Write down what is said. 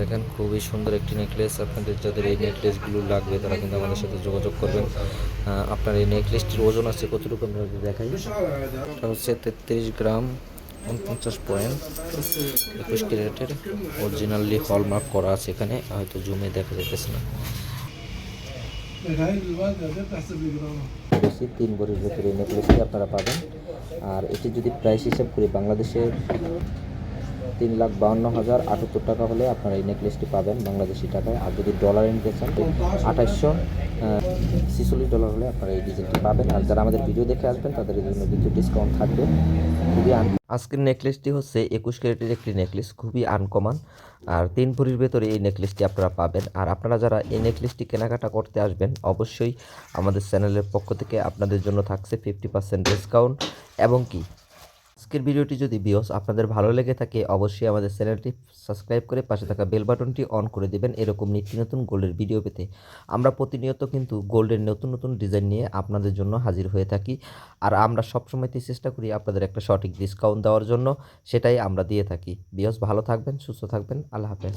দেখেন, খুবই সুন্দর একটি নেকলেস আপনাদের যাদের এই নেকলেসগুলো লাগবে, তারা কিন্তু আমাদের সাথে যোগাযোগ করবেন। আপনার এই নেকলেসটির ওজন আছে কতটুকু আমরা দেখাই? এটা হচ্ছে তেত্রিশ গ্রাম উনপঞ্চাশ পয়েন্ট। একুশ ক্যারেটের অরিজিনালি হলমার্ক করা আছে এখানে, হয়তো জুমে দেখা যাইতেছে না। তিন ভরির ভেতরে নেকলেসটি আপনারা পাবেন। আর এটি যদি প্রাইস হিসেব করি বাংলাদেশে তিন লাখ বাউন্ন হাজার আটাত্তর টাকা হলে আপনারা এই নেকলেসটি পাবেন বাংলাদেশি টাকায়। আর যদি ডলারে নিতে চান আঠাশশো ছিচল্লিশ ডলার হলে আপনারা এই ডিজাইনটি পাবেন। আর যারা আমাদের ভিডিও দেখে আসবেন, তাদের জন্য কিন্তু ডিসকাউন্ট থাকবে। খুবই আজকের নেকলেসটি হচ্ছে একুশ ক্যারেটের একটি নেকলেস খুবই আনকমন আর তিন ভরির ভেতরে এই নেকলেসটি আপনারা পাবেন। আর আপনারা যারা এই নেকলেসটি কেনাকাটা করতে আসবেন, অবশ্যই আমাদের চ্যানেলের পক্ষ থেকে আপনাদের জন্য থাকছে ফিফটি পার্সেন্ট ডিসকাউন্ট এবং কি? আজকের ভিডিওটি যদি বিয়স আপনাদের ভালো লেগে থাকে, অবশ্যই আমাদের চ্যানেলটি সাবস্ক্রাইব করে পাশে থাকা বেল বাটনটি অন করে দেবেন এরকম নিত্য নতুন গোল্ডের ভিডিও পেতে। আমরা প্রতিনিয়ত কিন্তু গোল্ডের নতুন নতুন ডিজাইন নিয়ে আপনাদের জন্য হাজির হয়ে থাকি। আর আমরা সবসময়তেই চেষ্টা করি আপনাদের একটা সঠিক ডিসকাউন্ট দেওয়ার জন্য, সেটাই আমরা দিয়ে থাকি। বিয়স ভালো থাকবেন, সুস্থ থাকবেন, আল্লাহ হাফেজ।